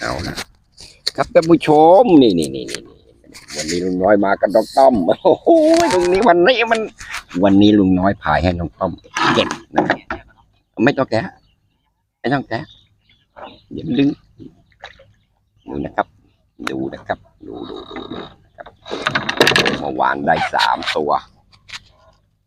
เอานะครับท่านผู้ชมนี่นี่นี่นี่นี่วันนี้ลุงน้อยมากับน้องต้อมโอ้โหตรงนี้วันนี้มัน วันนี้ลุงน้อยพายให้น้องต้อมเก็บนะครับไม่ต้องแกะไม่ต้องแกะเดี๋ยวลึงดูนะครับ ดูนะครับดูดูดูดูนะครับเมื่อวานได้สามตัว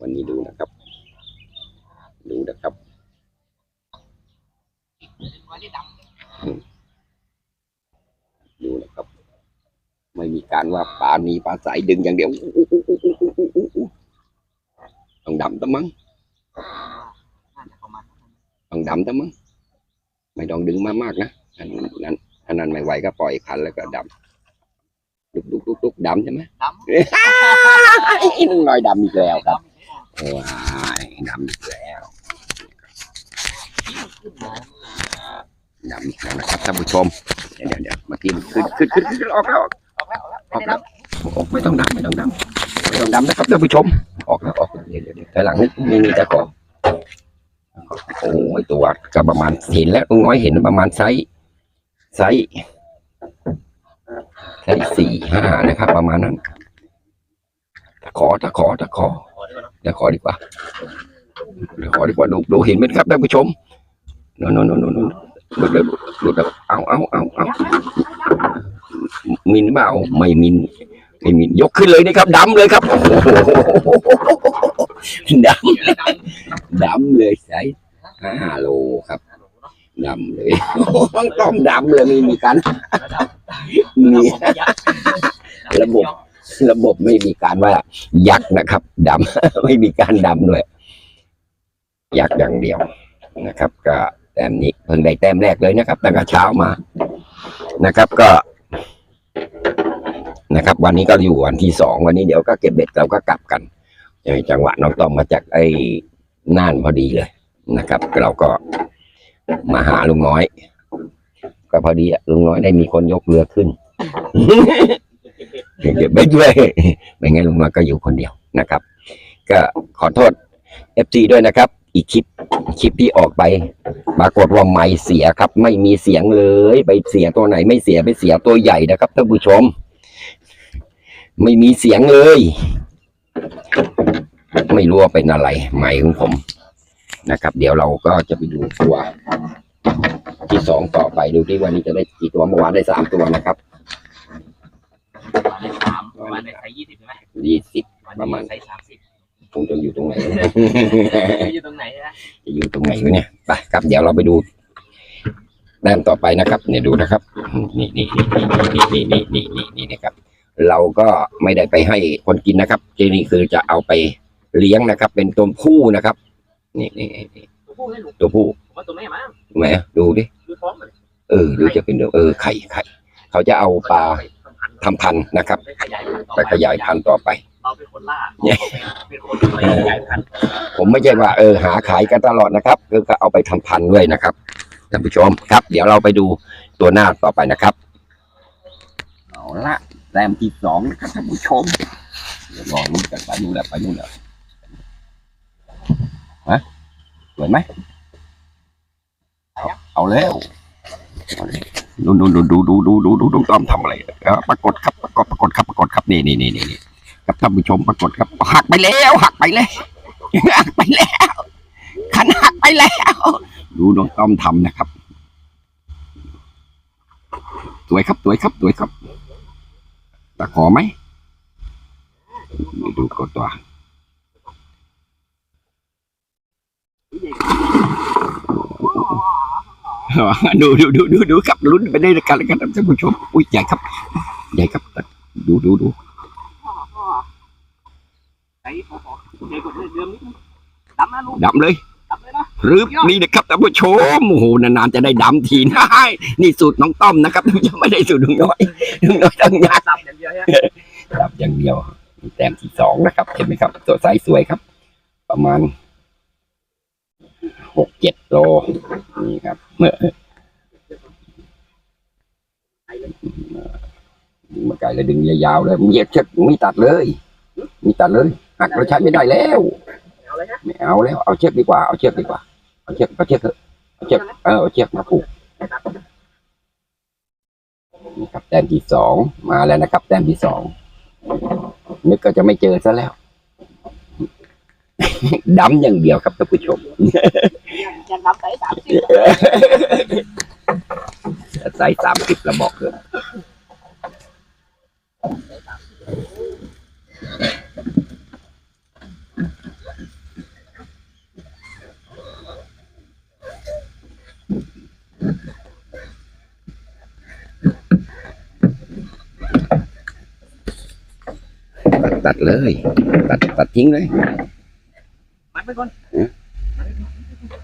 วันนี้ดูนะครับ ดูนะครับดูนะครับ ไม่มีการว่าปลานีปลาใสดึงอย่างเดียวต้องดำตั้งมั้งต้องดำตั้งมั้งไม่ต้องดึงมากมากนะอันนั้นอันนั้นไม่ไหวก็ปล่อยคันแล้วก็ดำลุกลุกลุกลุกดำใช่ไหมดำหนึ่อยดำอีกแล้วครับโอ้ยดำอีกแล้ว ดำอีกแล้วนะครับท่านผู้ชมเดี๋ยวเดี๋ยวเดี๋ยวเมื่อกี้มันขึ้นขึ้นขึ้นขึ้นออกแล้วออกแล้วออกแล้วออกแล้วโอ้ไม่ต้องดำไม่ต้องดำไม่ต้องดำนะครับท่านผู้ชม ออกแล้วออกแล้วเดี๋ยวเดี๋ยวเดี๋ยวถอยหลังนิดนี่นี่ตะขอโอ้ยตัวก็ประมาณเห็นแล้วลุงน้อยเห็นประมาณไซส์ไซส์ไซส์สี่ห้านะครับ ประมาณนั้นตะขอตะขอตะขอตะขอดีกว่าตะขอดีกว่าดูดูเห็นไหมครับท่านผู้ชม โน่นโน่นโน่นโน่นหลุดแล้วหลุดแล้วเอาเอาเอาเอามินเปล่าไม่มินไม่มียกขึ้นเลยนะครับดำเลยครับดำดำเลยใส่ห้าโลครับดำเลยต้องต้องดำเลยไม่มีการมีระบบระบบไม่มีการว่า ยักษ์นะครับดำไม่มีการดำด้วย ยักษ์อย่างเดียวนะครับ ก็ ต้มนี้เพิ่งได้แต้มแรกเลยนะครับ ตั้งแต่เช้ามานะครับก็ นะครับ วันนี้ก็อยู่วันที่สองวันนี้เดี๋ยวก็เก็บเบ็ดเราก็กลับกันในจังหวะน้องต้อมมาจากไอ้น่านพอดีเลยนะครับ เราก็มาหาลุงน้อย ก็พอดีอะลุงน้อยได้มีคนยกเรือขึ้นเก็บไปด้วยไม่งั้นลุงน้อยก็อยู่คนเดียวนะครับ ก็ขอโทษเอฟซีด้วยนะครับ อีกคลิปคลิปที่ออกไปปรากฏว่าไม่เสียครับ ไม่มีเสียงเลย ไปเสียตัวไหนไม่เสียไปเสียตัวใหญ่นะครับท่านผู้ชม ไม่มีเสียงเลย ไม่รู้ว่าเป็นอะไรไหมของผมนะครับ เดี๋ยวเราก็จะไปดูตัวที่สองต่อไปดูที่วันนี้จะได้กี่ตัวเมื่อวานได้สามตัวนะครับวันได้สามวันได้ใช้ยี่สิบใช่ไหมยี่สิบวันประมาณนี้ใช้สามสิบ ผมจะอยู่ตรงไหนอยู่ตรงไหนนะจะอยู่ตรงไหนวะเนี่ยไปครับเดี๋ยวเราไปดูแต้มต่อไปนะครับ เนี่ยดูนะครับ นี่นี่นี่นี่นี่นี่นี่นี่นะครับ เราก็ไม่ได้ไปให้คนกินนะครับทีนี้คือจะเอาไปเลี้ยงนะครับ เป็นตัวผู้นะครับ นี่นี่นี่ตัวผู้ให้หนูตัวผู้ผมว่าตัวแม่มั้งแหมดูดิคือท้องมันเออดูจะเป็นเออไข่ไข่เขาจะเอาปลา ทำพันธุ์นะครับไปขยายพันธุ์ต่อไปขยายพันธุ์ต่อไป เราเป็นคนล่าเนี่ย เป็นคนไปขยายพันธุ์ผมไม่ใช่ว่าเออหาขายกันตลอดนะครับคือก็เอาไปทำพันธุ์ด้วยนะครับท่านผู้ชมครับ เดี๋ยวเราไปดูตัวหน้าต่อไปนะครับ เอาละแต้มที่สองนะครับท่านผู้ชมเดี๋ยวลองนู่นกันไปนู่นแหละไปนู่นแหละฮะสวยไหมเอาเอาแล้วเอาเลย ดูดูดูดูดูดูดูดูดูต้อมทำอะไรเออปรากฏครับปรากฏปรากฏครับปรากฏครับนี่นี่นี่นี่นี่ครับท่านผู้ชมปรากฏครับ หักไปแล้ว หักไปแล้วหักไปแล้วขันหักไปแล้ว ดูน้องต้อมทำนะครับสวยครับสวยครับสวยครับตะขอไหมนี่ดูกดตัว ดูดูดูดูดูครับลุ้นไปได้กันแล้วกันท่านผู้ชมอุ้ยใหญ่ครับ ใหญ่ครับ ดูดูดูใช้พอๆเดี๋ยวกดเดิมนิดนึงดำนะลูกดำเลยดำเลยนะรึบนี่นะครับท่านผู้ชมโอ้โหนานๆจะได้ดำทีนะนี่สูตรน้องต้อมนะครับยังไม่ได้สูตรลุงน้อยลุงน้อยต้องยากสับอย่างเดียวใช่ไหมครับอย่างเดียวแต้มที่สองนะครับเห็นไหมครับ ตัวไซส์สวยครับ ประมาณ หกเจ็ดโลนี่ครับ เมื่อดึงมาไกลเลยดึงยาวๆเลยมีเชือกมีตัดเลยมีตัดเลยหักเราใช้ไม่ได้แล้วเอาเลยฮะไม่เอาแล้วเอาเชือกดีกว่าเอาเชือกดีกว่าเอาเชือกเอาเชือกเถอะเอาเชือกเออเอาเชือกมาผูกนี่ครับแต้มที่สองมาแล้วนะครับ แต้มที่สองนึกก็จะไม่เจอซะแล้วดำอย่างเดียวครับท่านผู้ชม ใส่สามสิบระบอกเลยตัดตัดเลย ตัดตัดทิ้งเลย มัดไปก่อนอืม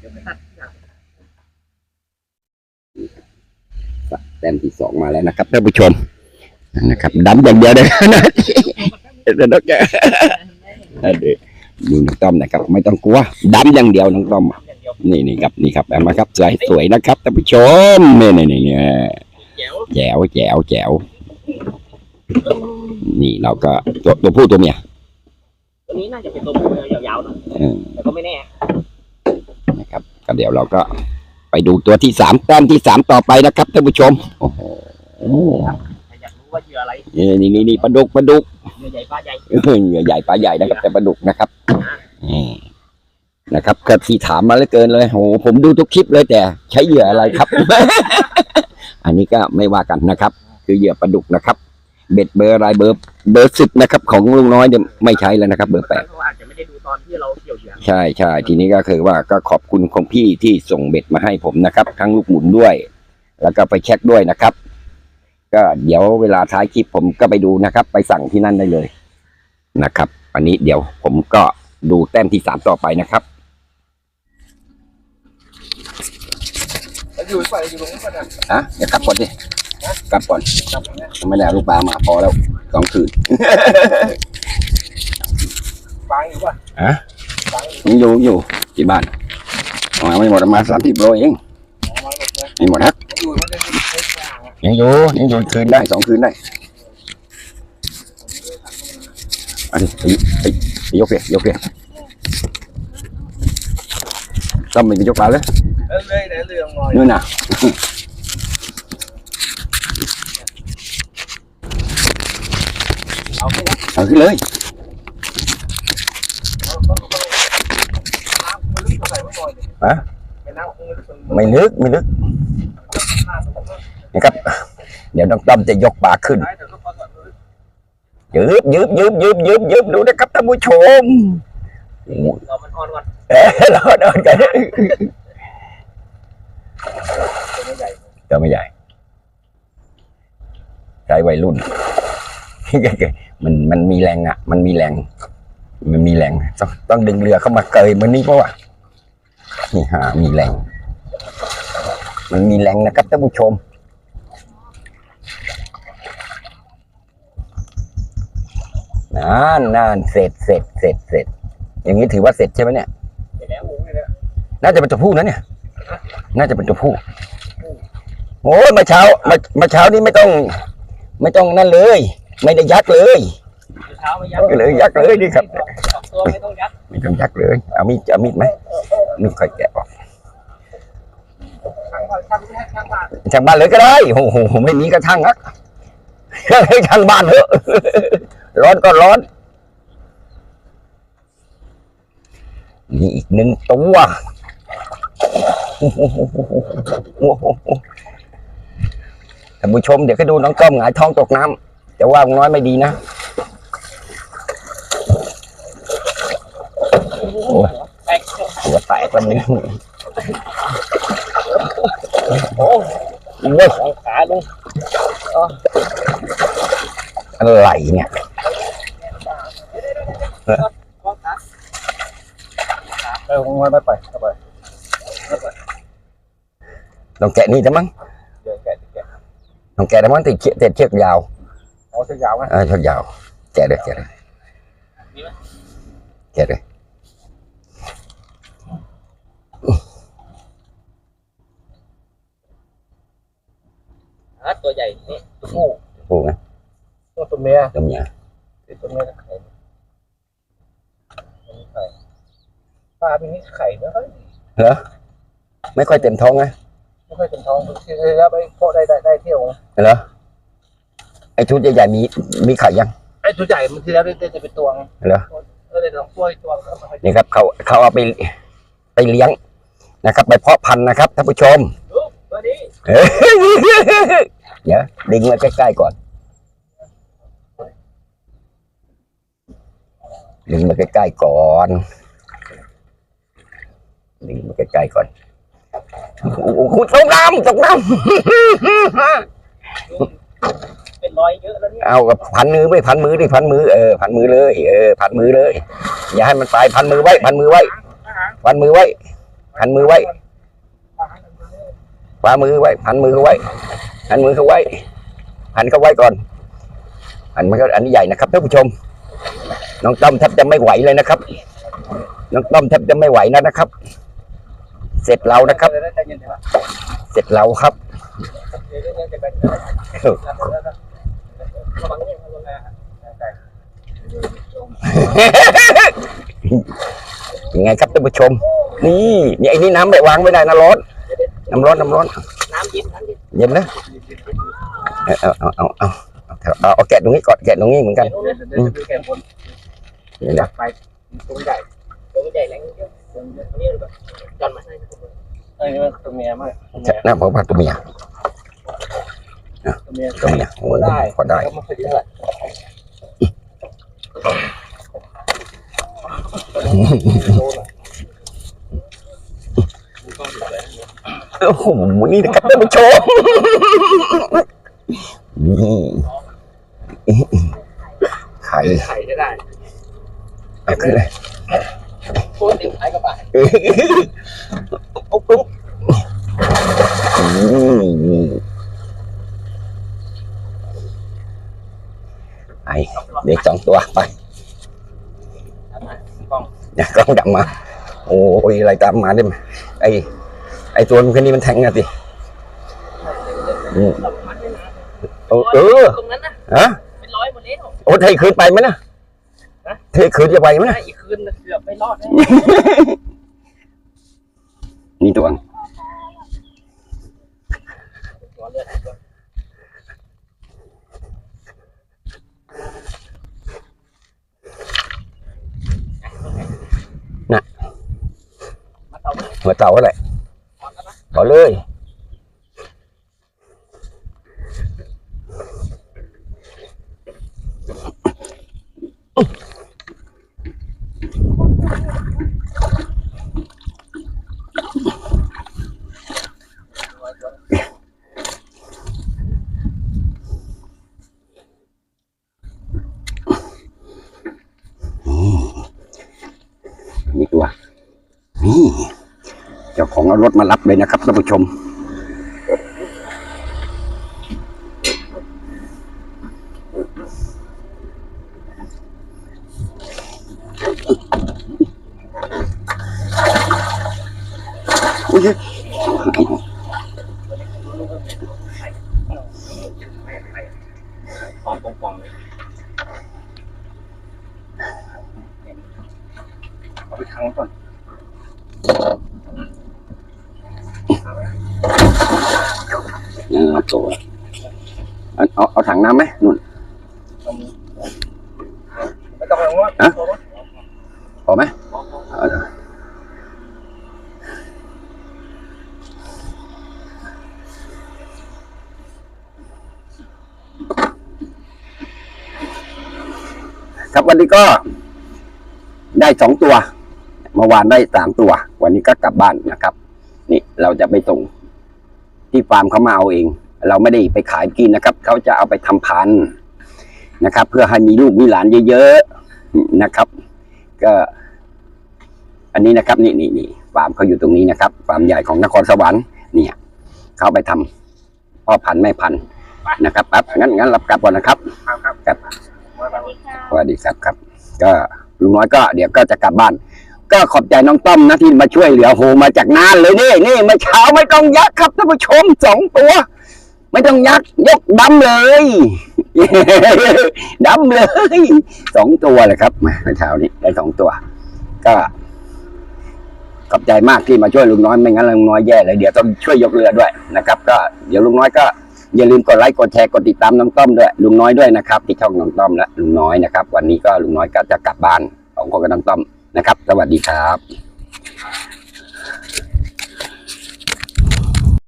เดี๋ยวไปตัด แต้มที่สองมาแล้วนะครับท่านผู้ชมนะครับดำอย่างเดียวเลยนะเดี๋ยวน้องแกเดี๋ยวดูน้องต้อมนะครับ ไม่ต้องกลัวดำอย่างเดียวน้องต้อมอย่างเดียวนี่นี่ครับนี่ครับเอามาครับสวยสวยนะครับท่านผู้ชมนี่นี่นี่นี่แจ๋วแจ๋วแจ๋วแจ๋วนี่เราก็ตัวตัวผู้ตัวเมียตัวนี้น่าจะเป็นตัวผู้ยาวๆหน่อยเออแต่ก็ไม่แน่นะครับก็เดี๋ยวเราก็ ไปดูตัวที่สามแต้มที่สามต่อไปนะครับท่านผู้ชมโอ้โหอยากรู้ว่าเหยื่ออะไรนี่นี่นี่ปลาดุกปลาดุกเหยื่อใหญ่ปลาใหญ่เหยื่อใหญ่ปลาใหญ่นะครับ แต่ปลาดุกนะครับนี่นะครับก็ที่ถามมาเหลือเกินเลยโหผมดูทุกคลิปเลยแต่ ใช้เหยื่ออะไรครับ อันนี้ก็ไม่ว่ากันนะครับ คือเหยื่อปลาดุกนะครับ เบ็ดเบอร์อะไรเบอร์เบอร์สิบนะครับ ของลุงน้อยเนี่ยไม่ใช้แล้วนะครับ เบอร์แปด ใช่ใช่ทีนี้ก็คือว่าก็ขอบคุณของพี่ที่ส่งเบ็ดมาให้ผมนะครับ ทั้งลูกหมุนด้วย แล้วก็ไปเช็คด้วยนะครับ ก็เดี๋ยวเวลาท้ายคลิปผมก็ไปดูนะครับ ไปสั่งที่นั่นได้เลยนะครับ อันนี้เดี๋ยวผมก็ดูแต้มที่สามต่อไปนะครับอยู่ไปอยู่ตรงนี้ก่อนนะอะเดี๋ยวกลับก่อนดิกลับก่อนไม่ได้เอาลูกปลามาพอแล้วสองคืนฟังอยู่ป่ะอะฟัง อยู่ยังอยู่อยู่ที่บ้านเอามาไม่หมดประมาณสามสิบโลเองเอามาหมดเลยไม่หมดครับอยู่มันจะมีเล็กกว่ายังอยู่ยังอยู่คืนได้สองคืนได้อันนี้ไปไปไปยกเพียยกเพียต้องมันไปยกปลาเน่อยฮะไม่นึกไม่ลึกนะครับ เดี๋ยวน้องต้อมจะยกปลาขึ้นยืบยืบยืบยืบยืบยืบดูนะครับท่านผู้ชมโอ้โหเรามันอ่อนก่อนเอ๊ะเราเดินกันตัวไม่ใหญ่ไม่ใหญ่ใช้วัยรุ่นมันมันมีแรงอะ มันมีแรง มันมีแรง ต้องต้องดึงเรือเข้ามาเกยมือนนี้เพราะว่า นี่ฮะมีแรง มันมีแรงนะครับท่านผู้ชม นานนานเสร็จเสร็จเสร็จเสร็จ อย่างนี้ถือว่าเสร็จใช่ไหมเนี่ยเดี๋ยวแล้วหมูเลยนะน่าจะเป็นตัวผู้นะเนี่ย น่าจะเป็นตัวผู้โอ้ยเมื่อเช้าเมื่อเมื่อเช้านี้ไม่ต้อง ไม่ต้องนั่นเลย ไม่ได้ยัดเลยเช้าไม่ยัดก็เลยยัดเลยนี่ครับสองตัวไม่ต้องยัดไม่ต้องยัดเลย เอามีดเอามีดไหม มีดค่อยแกะออกช่างก่อนช่างให้ช่างบ้านช่างบ้านเลยก็ได้โอ้โหไม่มีกระทั่งอะให้ช่างบ้านเถอะร้อนก็ร้อนนี่อีกหนึ่งตัวโอ้โหโอ้โหท่านผู้ชมเดี๋ยวก็ดูน้องก้อมหงายท้องตกน้ำแต่ว่าน้อยไม่ดีนะ แตก หัว แตกแล้วมึงโอ้เว้ยสองขาลงอะไรเนี่ยสองขาเออคงไม่ไปไปไปต้องแกะนี่จะมั้งเดี๋ยวแกะแกะต้องแกะแต่มั้งติดเชือกติดเชือกยาวเอาเส้นยาวไหมเออเชือกยาวแกะเลยแกะเลยแกะเลย ฮะตัวใหญ่นี่ตัวผู้ถูกไหมตัวตัวเมียตัวเมียตัวเมียไข่ไข่ปลาเป็นนี่ไข่ไม่ค่อยเหรอไม่ค่อยเต็มท้องนะไม่ค่อยเต็มท้องที่แล้วไปเพาะได้ได้ได้เที่ยวเหรอไอชุดใหญ่ๆมีมีไข่ยังไอ้ตัวใหญ่มันที่แล้วได้จะเป็นตัวไงเหรอเออได้ลองกล้วยตัวก็มานี่ครับเขาเขาเอาไปไปเลี้ยงนะครับ ไปเพาะพันธุ์นะครับท่านผู้ชมดูตัวนี้ เอ้ยเดี๋ยวดึงมาใกล้ๆก่อน ดึงมาใกล้ๆก่อน ดึงมาใกล้ๆก่อนโอ้โหตกน้ำตกน้ำเป็นรอยเยอะแล้วเนี่ยเอากับพันมือไว้พันมือดิพันมือเออพันมือเลยเออพันมือเลย อย่าให้มันตายพันมือไว้ พันมือไว้อาหารพันมือไว้ พันมือไว้อาหาร วามือไว้พันมือเขาไว้พันมือเขาไว้พันเขาไว้ก่อนพันมันก็อันนี้ใหญ่นะครับท่านผู้ชม น้องต้อมแทบจะไม่ไหวเลยนะครับ น้องต้อมแทบจะไม่ไหวนะนะครับ เสร็จเรานะครับ เสร็จเราครับยังไงครับท่านผู้ชม นี่นี่ไอ้นี่น้ำไม่วางไม่ได้นะร้อน น้ำร้อนน้ำร้อนน้ำเย็นน้ำเย็นเย็นนะเอาเอาเอาเอาเอาเอาเอาแกะตรงนี้ก่อนแกะตรงนี้เหมือนกันเดี๋ยวเดี๋ยวจะมีแกนบนนี่จันะบไปตรงใหญ่ตรงใหญ่แรงเยอะตรงนี้แบบจอนมาให้ไอ้นี่มันตัวเมียมากหน้าผมว่าตัวเมียตัวเมียตัวเมียโอ้ก็ได้พอได้ก็ไม่ค่อยดีเท่าไหร่ โอ้โหนี่นะครับท่านผู้ชมนี่ไข่ไข่จะได้เอาขึ้นเลยพูดถึงไข่กระบะอุ๊บอุ๊บไอ้เด็กสองตัวไปกล้องเนี่ยกล้องดับมา โอ้ยอะไรตามมาเนี่ยไอ้ ไอตัวมันแค่นี้มันแทงอะสิอืมเออเออตรงนั้นนะฮะเป็นร้อยหมดแล้วโอ้เทคืนไปไหมนะเทคืนจะไปไหมนะอีกคืนเกือบไม่รอดนี่ตัวตัวเลือดน่ะมาต่อมาหัวเต่าอะไรก่อนนะ เอาเลยนี่ตัว นี่ เจ้าของเอารถมารับเลยนะครับท่านผู้ชมอุ้ย ปองปองปองเลยเอาไปทางก่อน อ่าตัว เอาเอาเอาถังน้ำไหมนุ่นไม่ต้องเอาว่าพอไหมเอาเถอะครับวันนี้ก็ได้สองตัวเมื่อวานได้สามตัว วันนี้ก็กลับบ้านนะครับ นี่เราจะไปส่งที่ฟาร์มเขามาเอาเอง เราไม่ได้ไปขายกินนะครับ เขาจะเอาไปทำพันธุ์นะครับ เพื่อให้มีลูกมีหลานเยอะๆนะครับ ก็ อันนี้นะครับ นี่นี่นี่ฟาร์มเขาอยู่ตรงนี้นะครับฟาร์มใหญ่ของนครสวรรค์เนี่ยเขาไปทำพ่อพันธุ์แม่พันธุ์นะครับปั๊บงั้นงั้นรับกลับก่อนนะครับครับครับครับสวัสดีครับครับ ก็ลุงน้อยก็ เดี๋ยวก็จะกลับบ้านก็ขอบใจน้องต้อมนะที่มาช่วยเหลือโหมาจากนานเลยนี่นี่มื่อเช้าไม่ต้องยักครับท่านผู้ชมสองตัว ไม่ต้องยักยกดำเลยดำเลยสองตัวเลยครับมาเมื่อเช้านี้ได้สองตัว ก็ขอบใจมากที่มาช่วยลุงน้อยไม่งั้นลุงน้อยแย่เลยเดี๋ยวต้องช่วยยกเรือด้วยนะครับ ก็เดี๋ยวลุงน้อยก็อย่าลืมกดไลค์กดแชร์กดติดตามน้องต้อมด้วยลุงน้อยด้วยนะครับที่ช่องน้องต้อมและลุงน้อยนะครับ วันนี้ก็ลุงน้อยก็จะกลับบ้านของคนกับน้องต้อมนะครับ สวัสดีครับ